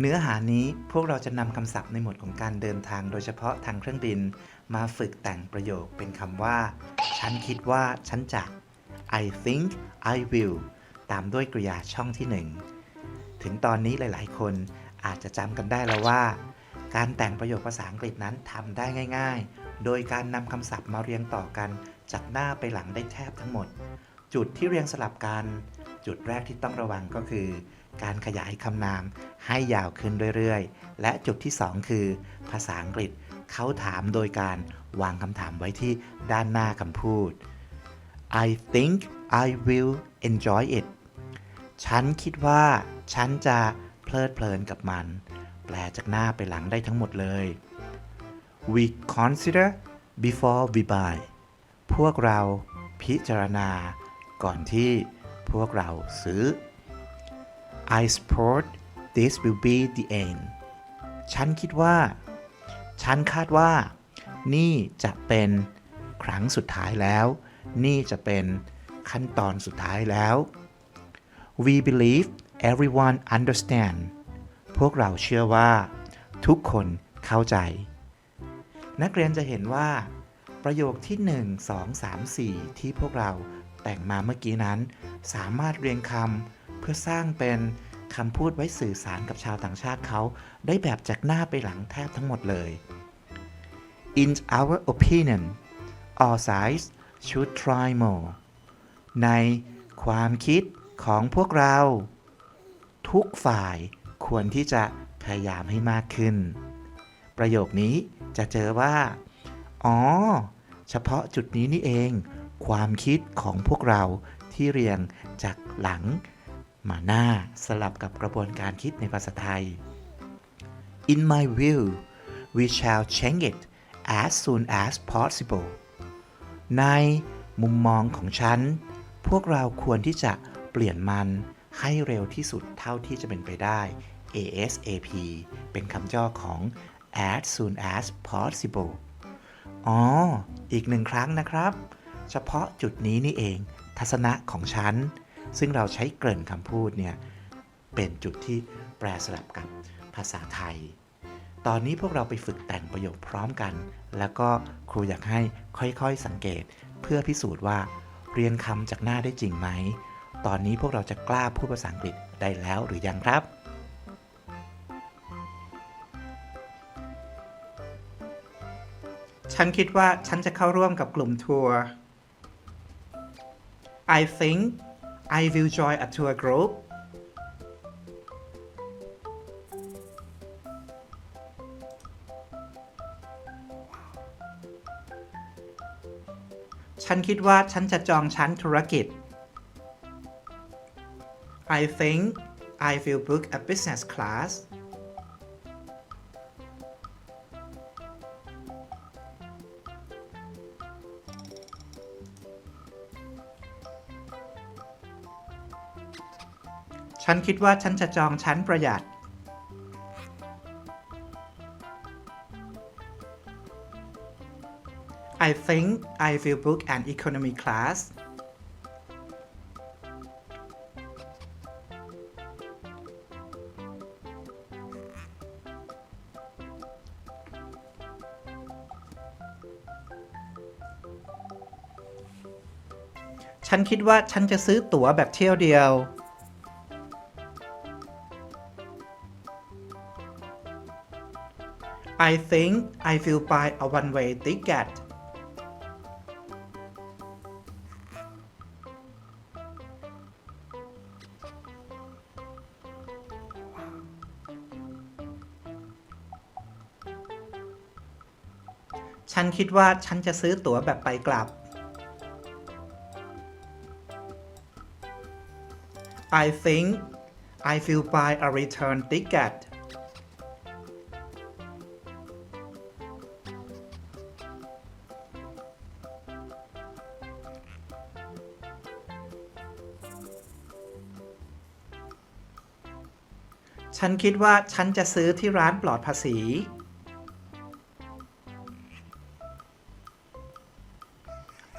เนื้อหานี้พวกเราจะนำคำศัพท์ในหมวดของการเดินทางโดยเฉพาะทางเครื่องบิน มาฝึกแต่งประโยคเป็นคำว่า ฉันคิดว่าฉันจะ I think I will ตามด้วยกริยาช่องที่หนึ่งถึงตอนนี้หลายๆ คนอาจจะจำกันได้แล้วว่า การแต่งประโยคภาษาอังกฤษนั้นทำได้ง่าย ๆ โดยการนำคำศัพท์มาเรียงต่อกันจากหน้าไปหลังได้แทบทั้งหมด จุดที่เรียงสลับกัน จุดแรกที่ต้องระวังก็คือ การขยายคำนามให้ยาวขึ้นเรื่อยๆ และจุดที่ 2 คือ ภาษาอังกฤษเขาถามโดยการวางคำถามไว้ที่ด้านหน้าคำพูด I think I will enjoy it ฉันคิดว่า ฉันจะเพลิดเพลินกับมัน แปลจากหน้าไปหลังได้ทั้งหมดเลย We consider before we buy พวกเราพิจารณาก่อนที่ พวกเราซื้อ I support this will be the end ฉันคิดว่า ฉันคาดว่า นี่จะเป็นครั้งสุดท้ายแล้ว นี่จะเป็นขั้นตอนสุดท้ายแล้ว We believe everyone understand พวกเราเชื่อว่า ทุกคนเข้าใจ นักเรียนจะเห็นว่า ประโยคที่ 1 2 3 4 ที่พวกเรา แต่งมาเมื่อกี้นั้น สามารถเรียงคำเพื่อสร้างเป็นคำพูดไว้สื่อสารกับชาวต่างชาติเขา ได้แบบจากหน้าไปหลังแทบทั้งหมดเลย In our opinion all sides should try more ในความคิดของพวกเรา ทุกฝ่ายควรที่จะพยายามให้มากขึ้น ประโยคนี้จะเจอว่า อ๋อ เฉพาะจุดนี้นี่เอง ความคิดของพวกเราที่เรียงจากหลังมาหน้าสลับกับกระบวนการคิดในภาษาไทย In my view we shall change it as soon as possible ในมุมมองของฉัน พวกเราควรที่จะเปลี่ยนมันให้เร็วที่สุดเท่าที่จะเป็นไปได้ ASAP เป็นคำย่อของ as soon as possible อ๋อ อีกหนึ่งครั้งนะครับ เฉพาะจุดนี้นี่เอง ทัศนะของฉัน ซึ่งเราใช้เกริ่นคำพูดเนี่ยเป็นจุดที่แปลสลับกับภาษาไทย ตอนนี้พวกเราไปฝึกแต่งประโยคพร้อมกัน แล้วก็ครูอยากให้ค่อยๆสังเกต เพื่อพิสูจน์ว่า เรียงคำจากหน้าได้จริงไหม ตอนนี้พวกเราจะกล้าพูดภาษาอังกฤษได้แล้วหรือยังครับฉันคิดว่าฉันจะเข้าร่วมกับกลุ่มทัวร์ I think I will join a tour group ฉันคิดว่าฉันจะจองชั้นธุรกิจ I think I will book a business class ฉันคิดว่าฉันจะจองชั้นประหยัด I think I will book an economy class ฉันคิดว่าฉันจะซื้อตั๋วแบบเที่ยวเดียว I think I will buy a one-way ticket ฉันคิดว่าฉันจะซื้อตั๋วแบบไปกลับ I think I will buy a return ticket ฉันคิดว่าฉันจะซื้อที่ร้านปลอดภาษี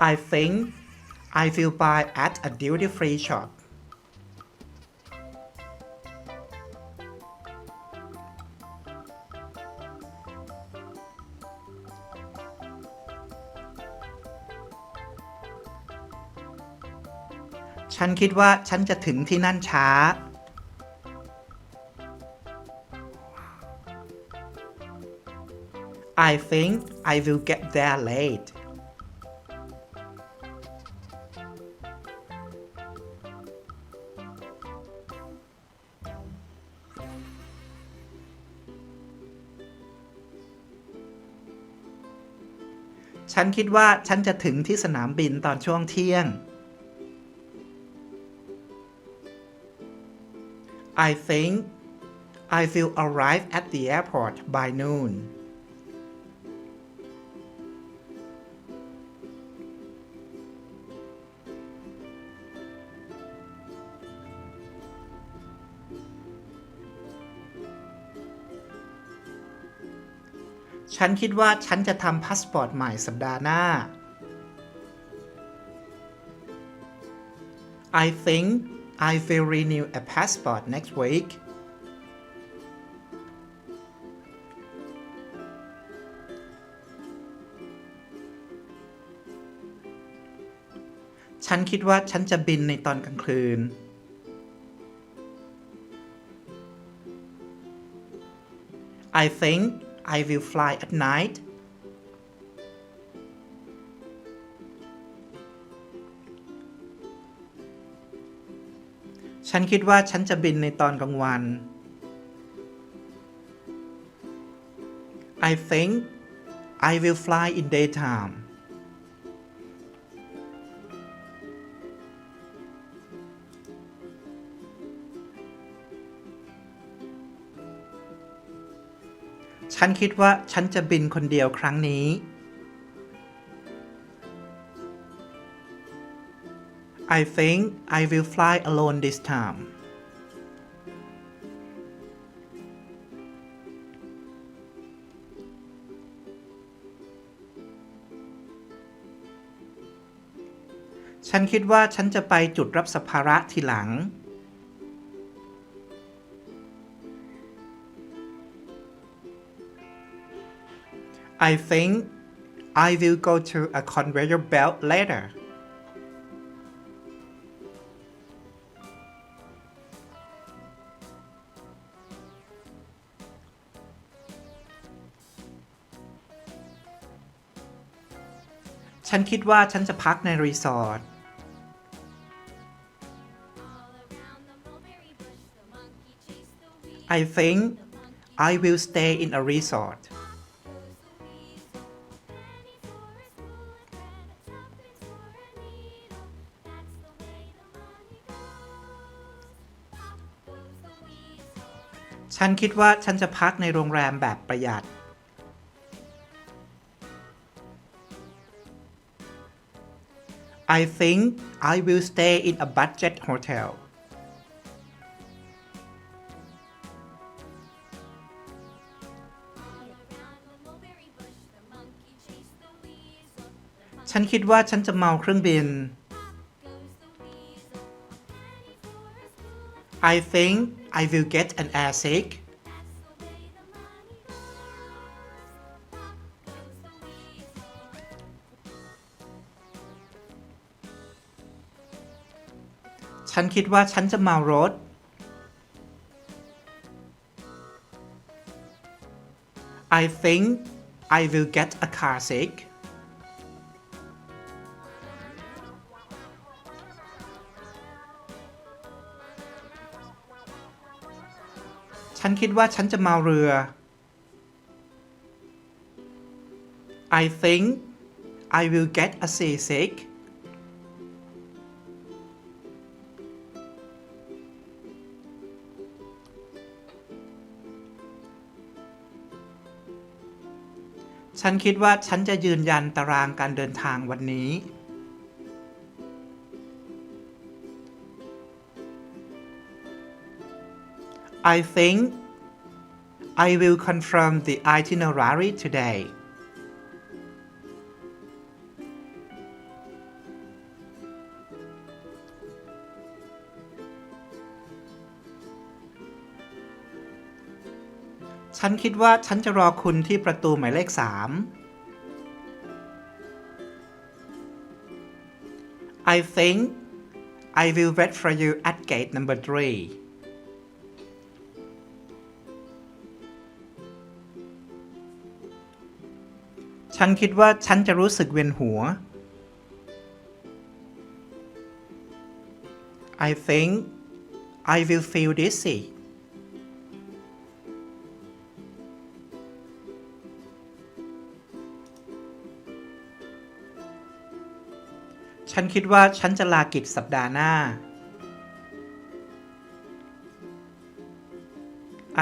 I think I will buy at a duty free shop ฉันคิดว่าฉันจะถึงที่นั่นช้า I think I will get there late ฉันคิดว่าฉันจะถึงที่สนามบินตอนช่วงเที่ยง I think I will arrive at the airport by noon ฉันคิดว่าฉันจะทำพาสปอร์ตใหม่สัปดาห์หน้า I think I will renew a passport next week ฉันคิดว่าฉันจะบินในตอนกลางคืน I think I will fly at night ฉันคิดว่าฉันจะบินในตอนกลางวัน I think I will fly in daytime ฉันคิดว่าฉันจะบินคนเดียวครั้งนี้ I think I will fly alone this time ฉันคิดว่าฉันจะไปจุดรับสัมภาระทีหลัง I think I will go to a conveyor belt later ฉันคิดว่าฉันจะพักในรีสอร์ท I think I will stay in a resort ฉันคิดว่าฉันจะพักในโรงแรมแบบประหยัด I think I will stay in a budget hotel ฉันคิดว่าฉันจะเมาเครื่องบิน I think I will get an air sick ฉันคิดว่าฉันจะเมารถ I think I will get a car sick คิดว่าฉันจะมาเรือ I think I will get a seasick ฉันคิดว่าฉันจะยืนยันตารางการเดินทางวันนี้ I think I will confirm the itinerary today. "ฉันคิดว่าฉันจะรอคุณที่ประตูหมายเลขสาม I think I will wait for you at gate number three ฉันคิดว่าฉันจะรู้สึกเวียนหัว I think I will feel dizzy ฉันคิดว่าฉันจะลากิจสัปดาห์หน้า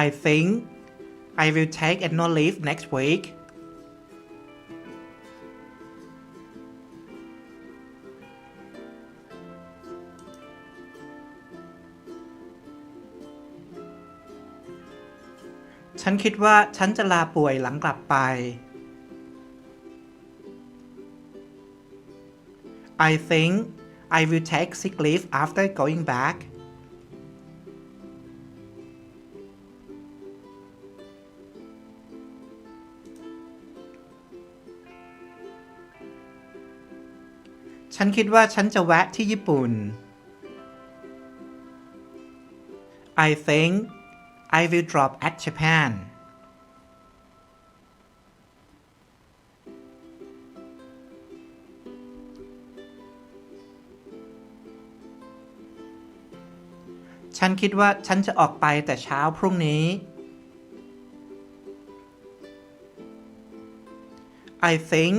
I think I will take annual leave next week ฉันคิดว่าฉันจะลาป่วยหลังกลับไป I think I will take sick leave after going back ฉันคิดว่าฉันจะแวะที่ญี่ปุ่น I think I will drop at Japan ฉันคิดว่าฉันจะออกไปแต่เช้าพรุ่งนี้ I think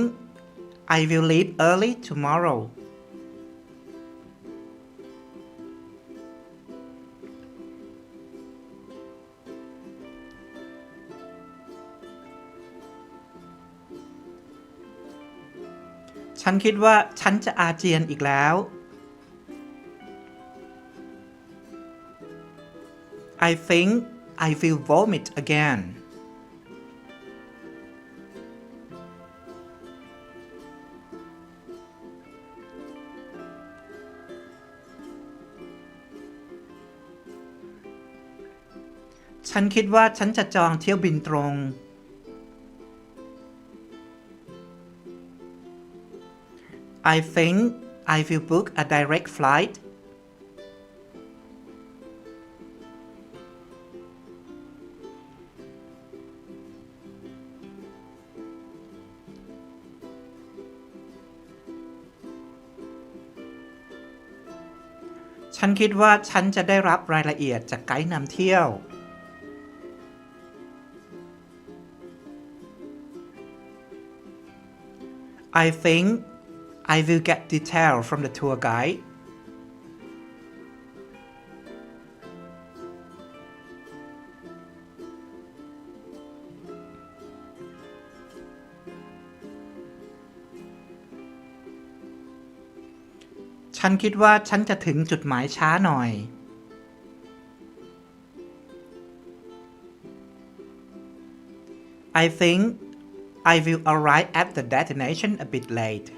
I will leave early tomorrow ฉันคิดว่าฉันจะอาเจียนอีกแล้ว I think I will vomit again ฉันคิดว่าฉันจะจองเที่ยวบินตรง I think I will book a direct flight ฉันคิดว่าฉันจะได้รับรายละเอียดจากไกด์นำเที่ยว I think I will get detail from the tour guide ฉันคิดว่าฉันจะถึงจุดหมายช้าหน่อย I think I will arrive at the destination a bit late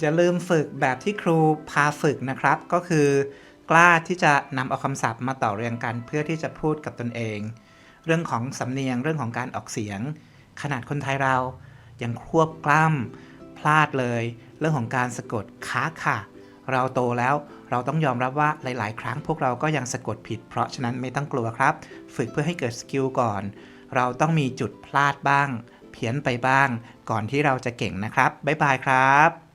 อย่าลืมฝึกแบบที่ครูพาฝึกนะครับ ก็คือกล้าที่จะนำเอาคำศัพท์มาต่อเรียงกันเพื่อที่จะพูดกับตนเอง เรื่องของสำเนียงเรื่องของการออกเสียง ขนาดคนไทยเรายังควบกล้ำพลาดเลย เรื่องของการสะกดค้าค่ะ เราโตแล้วเราต้องยอมรับว่าหลาย ๆ ครั้งพวกเราก็ยังสะกดผิด เพราะฉะนั้นไม่ต้องกลัวครับ ฝึกเพื่อให้เกิดสกิลก่อน เราต้องมีจุดพลาดบ้าง เพี้ยนไปบ้าง ก่อนที่เราจะเก่งนะครับบ๊ายบายครับ